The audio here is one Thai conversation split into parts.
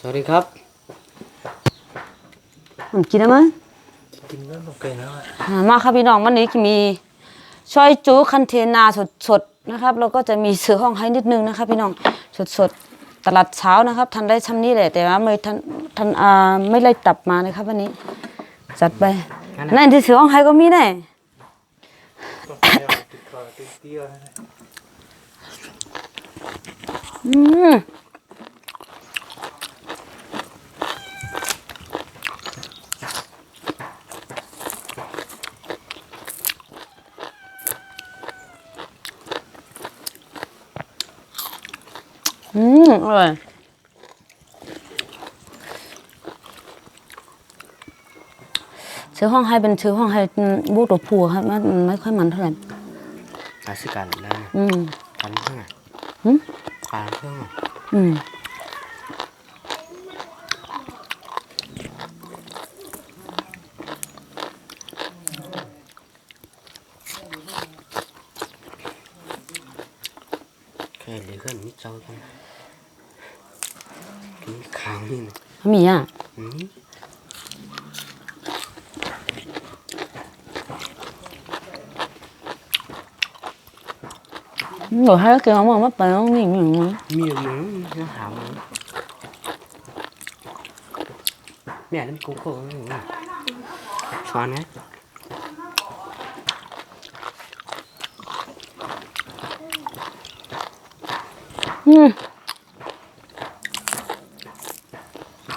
สวัสดีครับผมกินได้ไหมกินก็โอเคแล้วอะอ่ามาครับพี่น้องวันนี้มีซอยจูคันเทนาสดๆนะครับแล้วก็จะมีเสือห้องให้นิดนึงนะครับพี่น้องสดๆตลาดเช้านะครับทันได้ช่ำนี้แหละแต่ว่าไม่ทันทันอ่าไม่ไล่ตับมาเลยครับวันนี้ จัดไปนั่นที่เสือห้องให้ก็มีแน่อืม อืมอร่อยเสือห้องให้เป็นเสือห้องให้บูตัวผัวครับมันมันไม่ค่อยมันเท่าไหร่อาสิกันแล้วนะอืมพันเพื่อนหึพันเพื่อนอืม แค่เหลือกันนิดเจ้ากัน กินข้าวนี่นะมีอะอืมหนูให้กินมะม่วงมะปรางมีมีมั้ยมีอยู่มั้งน้ำหามั้งแม่น้ำกุ๊กโก้นี่ช้อนนะอืม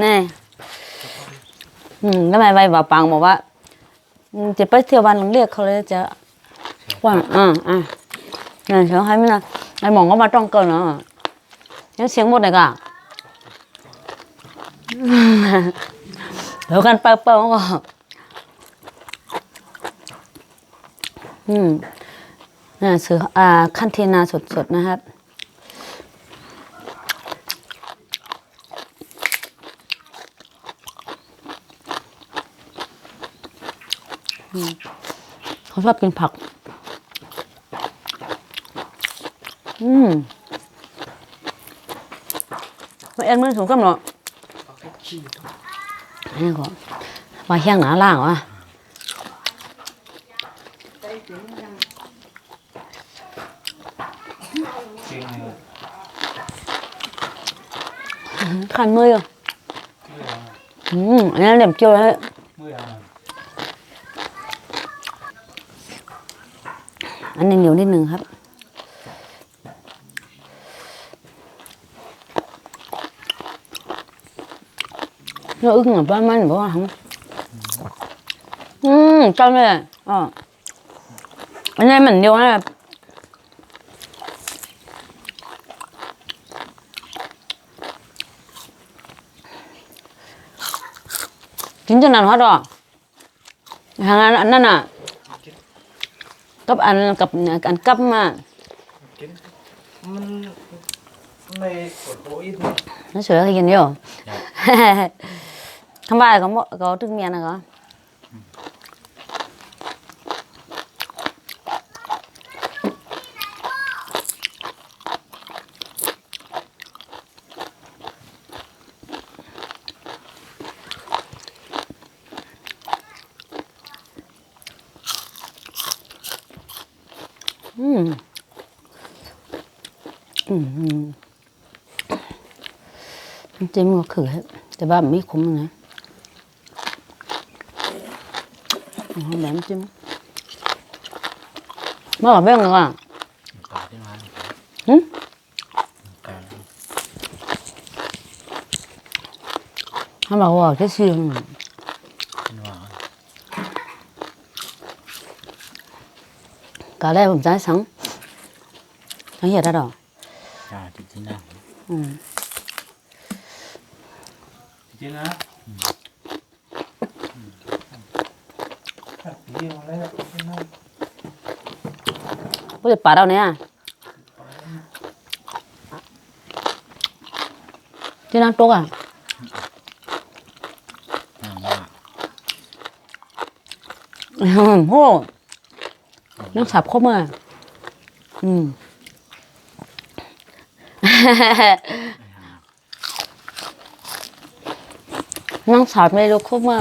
แน่อืมมามามามาจัดไลน์หาไหนกำลังถือแข่งนะมันเป็นอันนี้ไอ้หังว่าบนแทงมากเนี่ยที่หนามาหยุ่งนะบ่าวสวยมากครับอืมแล้วทำไมใบบ่าปังบอกว่าอืมจะไปเที่ยววันหลังเรียกเขาเลยจะว่าอ่าอ่านี่เชียวให้ไม่นะไอ้หมองก็มาต้องเกินเนาะยังเสียงหมดเลยก่ะเดี๋ยวกันเปิดเปิดก็อืมนี่นคืออ่าคันเทนาสดๆนะครับ เขาชอบกินผัก อืมมาเอ็นมือสูงกำเนาะอันนี้ก็ว่าเฮียงหนาล่างวะจริงเลยคันมืออยู่อืมอันนี้เหลี่ยมเจียวเลย เมื่ ออันนี้เหนียวนิดนึงครับ nó ưng ở bên mình bỏ không ừ trong đây ờ anh em mình vô là chín cho nào hết rồi hàng ăn ăn ăn à cấp ăn cặp ăn cấp mà มันไม่ปวดหัวอีกนะ nó sửa cái gì nhiều không phải là có một có thức miệng này có 음. 음. น้ำจิ้มก็คือให้แต่ว่าไม่ขมนะเอาแบบน้ำจิ้มมากับแป้งเลยอะตาที่มาหึตาเขาบอกว่าแค่ซีมที่ว่าก ก็นแรกผมจะสังสังเหียดได้หรอจ้าจริจินะอืมจริงจริงนะผู้จัดป่าเราเนี่ยที่นั่งโต๊ะอะ嗯，哦。 น้องสับเข้ามา อืมน้องสาวไม่รู้เข้ามา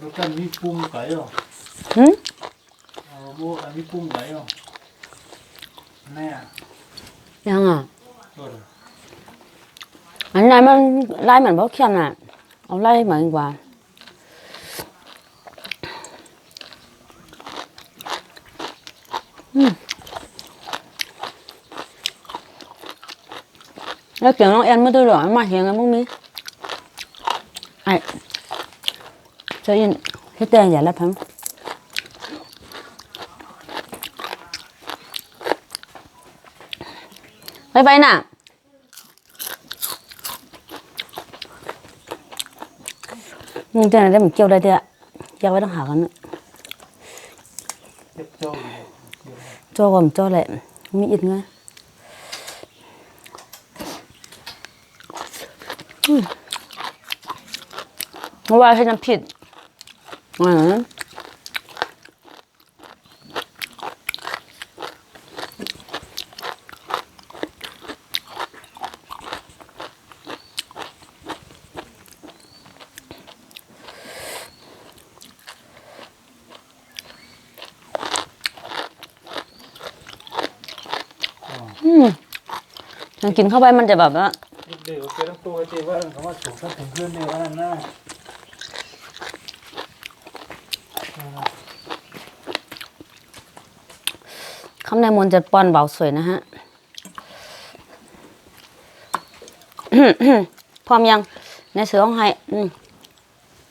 แล้วก็มีปรุไก่หรอหืม อนพวกเขียนน่ะเอาไล่เหมือนกว่าอืมแล้วเกี่ยวน้องแอน ไปไปน่ะ มึงเจะไหนได้เมือเกี่ยวได้เด้ออยากไว้ต้องหากันจ้ก่อนจ้แหละมีอิดไงว่าใช้น้ำผิดอืม ngon lắm Mình กินเข้าไปมันจะแบบว่าดี๋ยวเกต้องตัวเจว่าเขามาถูกท่านถึงเพื่อนในวันนั้นนะคำในมนต์จะป้อนเบาสวยนะฮะพร้อมยัง ในเสือห้องไห้อืม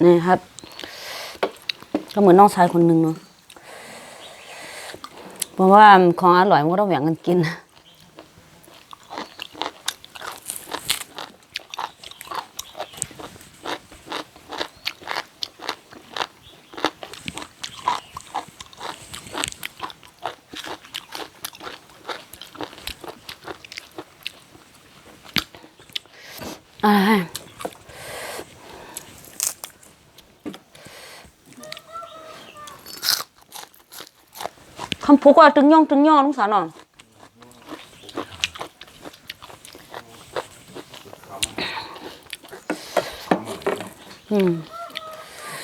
นี่ครับ ก็เหมือนน้องชายคนหนึ่งเนาะเพราะว่าของอร่อยมันก็ต้องแบ่งกันกิน อ่าคำพูดว่าตึงย่องตึงย่องลุงสาวน่อยอืม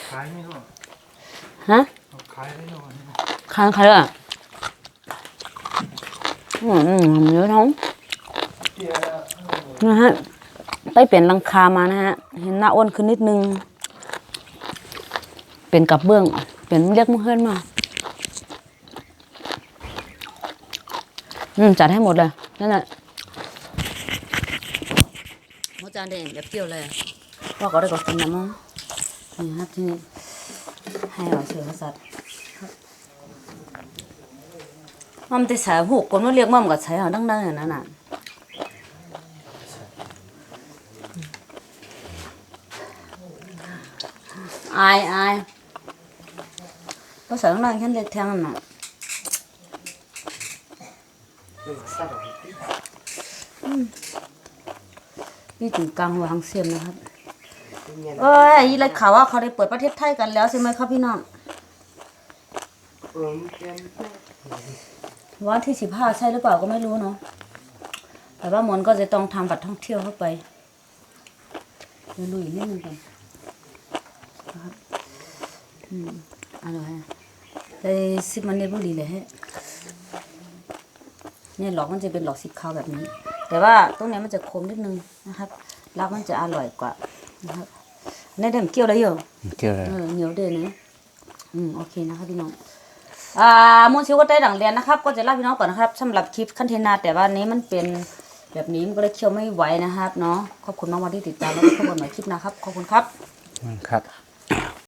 ขายไม่รอกฮะขายไม่รอกใครใครอะอืมอืมเยอะท้องนะฮะ ไปเปลี่ยนลังคามานะฮะ เห็นหน้าอ้วนขึ้นนิดนึง เป็นกับเบื้อง เป็นเรียกมือเฮือนมาอืมจัดให้หมดเลยนั่นแหละหมูจานเด่นแบบเปรี้ยวเลยว่าก็ได้ก็กินนะมั้งนี่ครับที่นี่ให้เราเสือสัตว์มันจะใส่หูกคนมันเรียกมันก็ใช้เอาดังๆอย่างนั้นน่ะ อายอายภาษาอังกฤษฉันเรียกแทงน่ะนี่ถึงกลางวางเสียมนะครับเอ้ยยี่ไรข่าวว่าเขาได้เปิดประเทศไทยกันแล้วใช่ไหมครับพี่น้องวันที่สิบห้าใช่หรือเปล่าก็ไม่รู้เนาะแต่ว่ามนก็จะต้องทำบัตรท่องเที่ยวเข้าไปเดี๋ยนิดนึงก่อน alors đây ซิมันเนี่ยบุรีเลยฮะเนี่ยหลอกมันจะเป็นหลอกสีขาวแบบนี้ แต่ว่าตรงเนี้ยมันจะคมนิดนึงนะครับแล้วมันจะอร่อยกว่านะครับในเดิมเกี่ยวอะไรอยู่เจอเออเหนียวเด่นนะอืมโอเคนะครับพี่น้องอ่ามูลชิวก็ได้ดังเรียนนะครับ ก็จะลาพี่น้องก่อนนะครับสำหรับคลิปคันเทนาแต่ว่านี้มันเป็นแบบนี้มันก็เลยเคี้ยวไม่ไหวนะครับเนาะขอบคุณมากๆที่ติดตามแล้วก็พบกันใหม่คลิปหนะครับขอบคุณครับครับ